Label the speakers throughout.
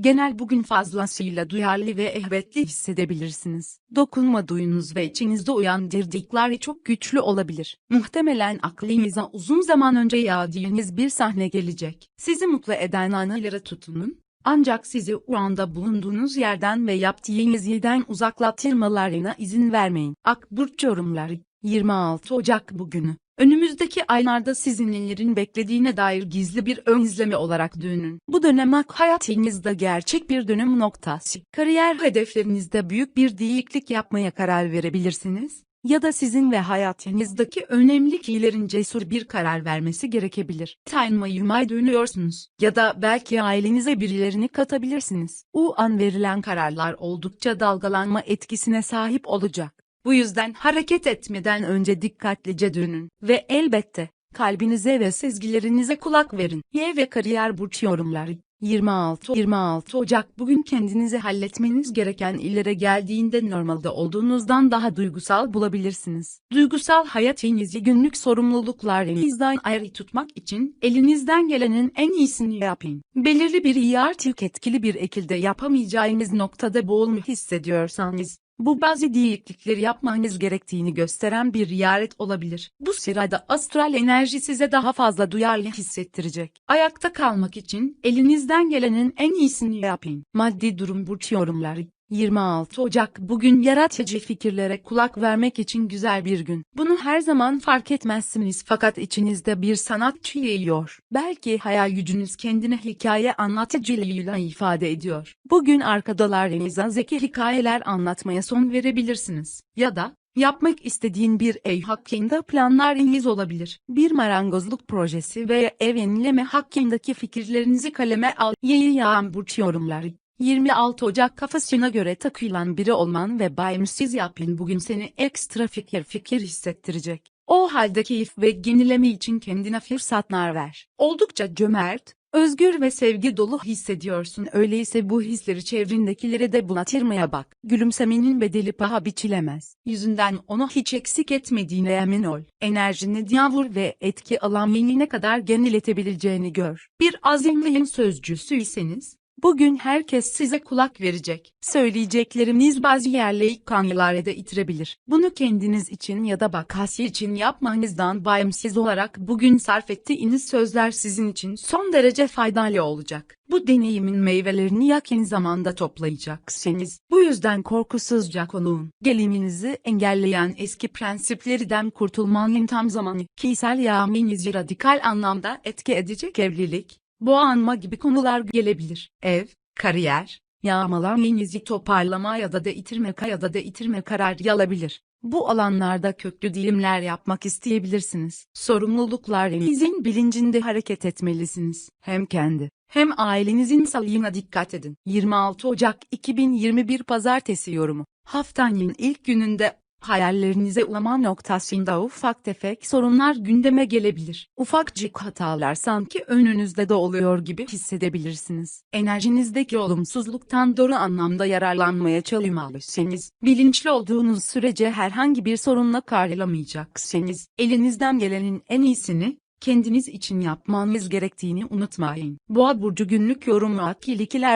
Speaker 1: Genel bugün fazlasıyla duyarlı ve ehvetli hissedebilirsiniz. Dokunma duyunuz ve içinizde uyandırdıkları çok güçlü olabilir. Muhtemelen aklınıza uzun zaman önce yağdığınız bir sahne gelecek. Sizi mutlu eden anılara tutunun. Ancak sizi o anda bulunduğunuz yerden ve yaptığınız yerden uzaklatılmalarına izin vermeyin. Akburç yorumları 26 Ocak bugünü. Önümüzdeki aylarda sizin nelerin beklediğine dair gizli bir ön izleme olarak düşünün. Bu dönem ak hayatınızda gerçek bir dönüm noktası. Kariyer hedeflerinizde büyük bir değişiklik yapmaya karar verebilirsiniz. Ya da sizin ve hayatınızdaki önemli kişilerin cesur bir karar vermesi gerekebilir. Tanıma yumay dönüyorsunuz. Ya da belki ailenize birilerini katabilirsiniz. O an verilen kararlar oldukça dalgalanma etkisine sahip olacak. Bu yüzden hareket etmeden önce dikkatlice dönün ve elbette kalbinize ve sezgilerinize kulak verin. Y ve kariyer burç yorumları 26 26 Ocak bugün kendinize halletmeniz gereken illere geldiğinde normalde olduğunuzdan daha duygusal bulabilirsiniz. Duygusal hayatınızı günlük sorumluluklarınızdan ayrı tutmak için elinizden gelenin en iyisini yapın. Belirli bir iyi artık etkili bir ekilde yapamayacağınız noktada boğulmu hissediyorsanız bu bazı değişiklikleri yapmanız gerektiğini gösteren bir riyaret olabilir. Bu sırada astral enerji size daha fazla duyarlı hissettirecek. Ayakta kalmak için elinizden gelenin en iyisini yapın. Maddi durum burç yorumları 26 Ocak bugün yaratıcı fikirlere kulak vermek için güzel bir gün. Bunu her zaman fark etmezsiniz fakat içinizde bir sanatçı yiyor. Belki hayal gücünüz kendine hikaye anlatıcılığıyla ifade ediyor. Bugün arkadalarınıza zeki hikayeler anlatmaya son verebilirsiniz. Ya da Yapmak istediğin bir ev hakkında planlarınız olabilir. Bir marangozluk projesi veya ev yenileme hakkındaki fikirlerinizi kaleme al. Yeni yağan burç yorumları 26 Ocak kafasına göre takılan biri olman ve bağımsız yapın bugün seni ekstra fikir fikir hissettirecek. O halde keyif ve yenileme için kendine fırsatlar ver. Oldukça cömert, özgür ve sevgi dolu hissediyorsun. Öyleyse bu hisleri çevrendekilere de bulatırmaya bak. Gülümsemenin bedeli paha biçilemez. Yüzünden onu hiç eksik etmediğine emin ol. Enerjini yavur ve etki alanını ne kadar geniletebileceğini gör. Bir azimliğin sözcüsüyseniz, Bugün herkes size kulak verecek. Söyleyecekleriniz bazı yerleri kanlılara da itirebilir. Bunu kendiniz için ya da bakası için yapmanızdan bağımsız olarak bugün sarf ettiğiniz sözler sizin için son derece faydalı olacak. Bu deneyimin meyvelerini yakın zamanda toplayacaksınız. Bu yüzden korkusuzca konuşun. Geliminizi engelleyen eski prensiplerden kurtulmanın tam zamanı. Kişisel yağminizi radikal anlamda etki edecek evlilik, boğanma gibi konular gelebilir. Ev, kariyer, yağmalanmayınızı toparlama ya da da itirme ya da da itirme kararı alabilir. Bu alanlarda köklü dilimler yapmak isteyebilirsiniz. Sorumluluklarınızın bilincinde hareket etmelisiniz. Hem kendi hem ailenizin sağlığına dikkat edin. 26 Ocak 2021 Pazartesi yorumu. Haftanın ilk gününde hayallerinize ulama noktasında ufak tefek sorunlar gündeme gelebilir. Ufakcık hatalar sanki önünüzde de oluyor gibi hissedebilirsiniz. Enerjinizdeki olumsuzluktan doğru anlamda yararlanmaya çalışmalısınız. Bilinçli olduğunuz sürece herhangi bir sorunla karşılamayacaksınız. Elinizden gelenin en iyisini, kendiniz için yapmanız gerektiğini unutmayın. Boğa burcu günlük yorumu ak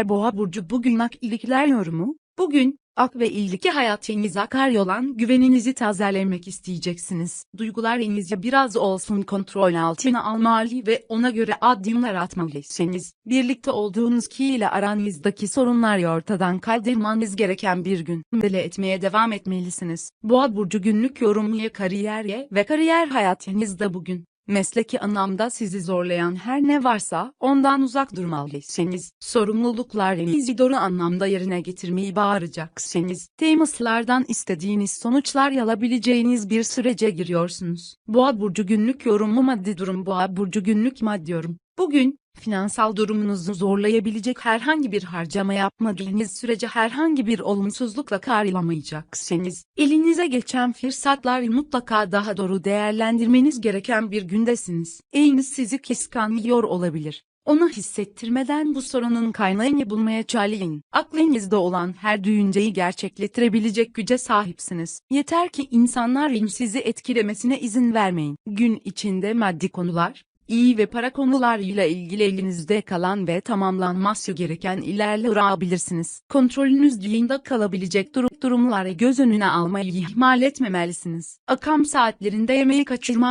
Speaker 1: Boğa burcu bugün ak ilikiler yorumu. Bugün ak ve ilgili hayatınıza karyolan güveninizi tazelemek isteyeceksiniz. Duygularınızı biraz olsun kontrol altına almalı ve ona göre adımlar atmalısınız. Birlikte olduğunuz kişiyle aranızdaki sorunları ortadan kaldırmanız gereken bir gün. Müdele etmeye devam etmelisiniz. Boğa burcu günlük yorumuya kariyerye ve kariyer hayatınızda bugün. Mesleki anlamda sizi zorlayan her ne varsa ondan uzak durmalısınız. Sorumluluklarınızı doğru anlamda yerine getirmeyi bağıracaksınız. Temaslardan istediğiniz sonuçlar alabileceğiniz bir sürece giriyorsunuz. Boğa burcu günlük yorumu maddi durum Boğa burcu günlük maddi yorum. Bugün, finansal durumunuzu zorlayabilecek herhangi bir harcama yapmadığınız sürece herhangi bir olumsuzlukla karşılamayacaksınız. Elinize geçen fırsatları mutlaka daha doğru değerlendirmeniz gereken bir gündesiniz. Eğiniz sizi kıskanıyor olabilir. Onu hissettirmeden bu sorunun kaynağını bulmaya çalışın. Aklınızda olan her düşünceyi gerçekleştirebilecek güce sahipsiniz. Yeter ki insanların sizi etkilemesine izin vermeyin. Gün içinde maddi konular, İyi ve para konularıyla ilgili elinizde kalan ve tamamlanması gereken ilerleyebilirsiniz. Kontrolünüz dışında kalabilecek durum durumları göz önüne almayı ihmal etmemelisiniz. Akam saatlerinde yemeği kaçırma